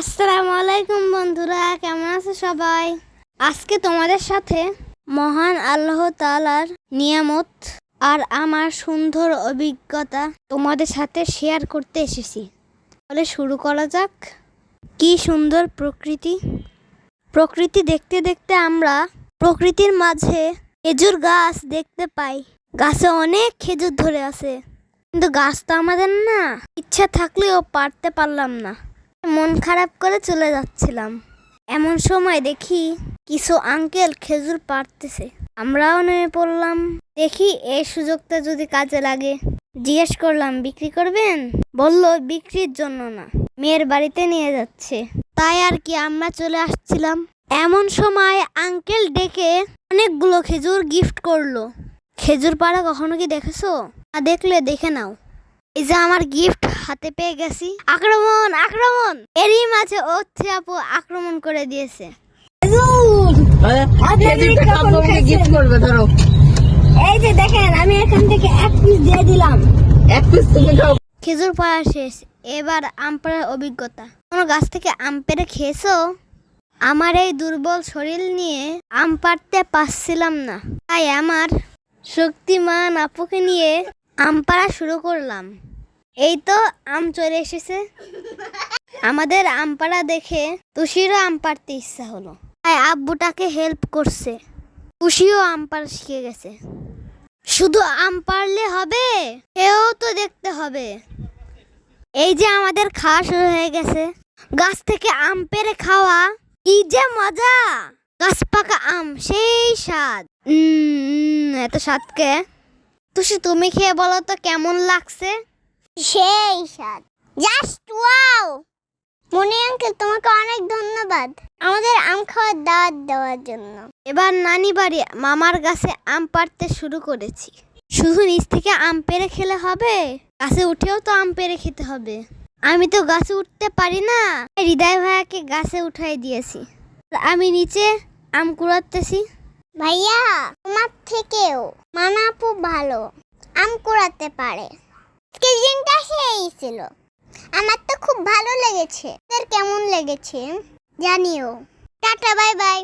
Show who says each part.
Speaker 1: আসসালামু আলাইকুম বন্ধুরা, কেমন আছো সবাই? আজকে তোমাদের সাথে মহান আল্লাহ তাআলার নিয়ামত আর আমার সুন্দর অভিজ্ঞতা তোমাদের সাথে শেয়ার করতে এসেছি। তাহলে শুরু করা যাক। কি সুন্দর প্রকৃতি। প্রকৃতি দেখতে দেখতে আমরা প্রকৃতির মাঝে খেজুর গাছ দেখতে পাই। গাছে অনেক খেজুর ধরে আছে। কিন্তু গাছ তো আমাদের না, ইচ্ছা থাকলেও পারতে পারলাম না। মন খারাপ করে চলে যাচ্ছিলাম। এমন সময় দেখি কিছু আঙ্কেল খেজুর পাড়তেছে। আমরাও নেমে পড়লাম। দেখি এই সুযোগটা যদি কাজে লাগে। জিজ্ঞেস করলাম, বিক্রি করবেন? বলল, বিক্রির জন্য না, মেয়ের বাড়িতে নিয়ে যাচ্ছে। তাই আর কি আমরা চলে আসছিলাম। এমন সময় আঙ্কেল ডেকে অনেকগুলো খেজুর গিফট করল। খেজুর পাড়া কখনো কি দেখেছ? না দেখলে দেখে নাও। এই যে আমার গিফট হাতে পেয়ে গেছি। আক্রমণ আক্রমণ! এরই মাঝে হচ্ছে আপু আক্রমণ করে দিয়েছে।
Speaker 2: খেজুরটা খাব আমাকে গিফট করবে ধরো।
Speaker 1: এই যে দেখেন আমি এখান থেকে এক পিস দিয়ে দিলাম।
Speaker 2: এক পিস তুমি খাও।
Speaker 1: খেজুর পাড়া শেষ। এবার আম পাড়ার অভিজ্ঞতা। কোনো গাছ থেকে আম পেড়ে খেয়েছো? আমার এই দুর্বল শরীর নিয়ে আম পাড়তে পারছিলাম না। তাই আমার শক্তিমান আপুকে নিয়ে আম পাড়া শুরু করলাম। এই তো আম চলে এসেছে। আমাদের আম পাড়া দেখে তুষিরও আম পাড়তে ইচ্ছা হলো। তাই আব্বুটাকে হেল্প করছে। তুষিও আম পাড়া শিখে গেছে। শুধু আম পারলে হবে? এও তো দেখতে হবে। এই যে আমাদের খাওয়া শুরু হয়ে গেছে। গাছ থেকে আম পেরে খাওয়া কি যে মজা! গাছ পাকা আম, সেই স্বাদ। এত স্বাদকে তুষি তুমি খেয়ে বলো তো কেমন লাগছে?
Speaker 3: সেই স্বাদ। Just wow! মনি আঙ্কেল তোমাকে অনেক ধন্যবাদ। আমাদের আম খাওয়ার দাওয়াত দেওয়ার জন্য।
Speaker 1: এবার নানি বাড়ি মামার গাছে আম পাড়তে শুরু করেছি। শুধু নিচ থেকে আম পেড়ে খেলে হবে? গাছে উঠেও তো আম পেরে খেতে হবে। আমি তো গাছে উঠতে পারি না। তাই হৃদয় ভাইয়াকে গাছে উঠাই দিয়েছি। আমি নিচে আম কুড়াতেছি।
Speaker 3: ভাইয়া, তোমার থেকেও মানা আপু ভালো। আম কুড়াতে পারে। স্কেচিংটা সেই ছিল। আমার তো খুব ভালো লেগেছে। তোর কেমন লেগেছে? জানিও। Tata, bye bye.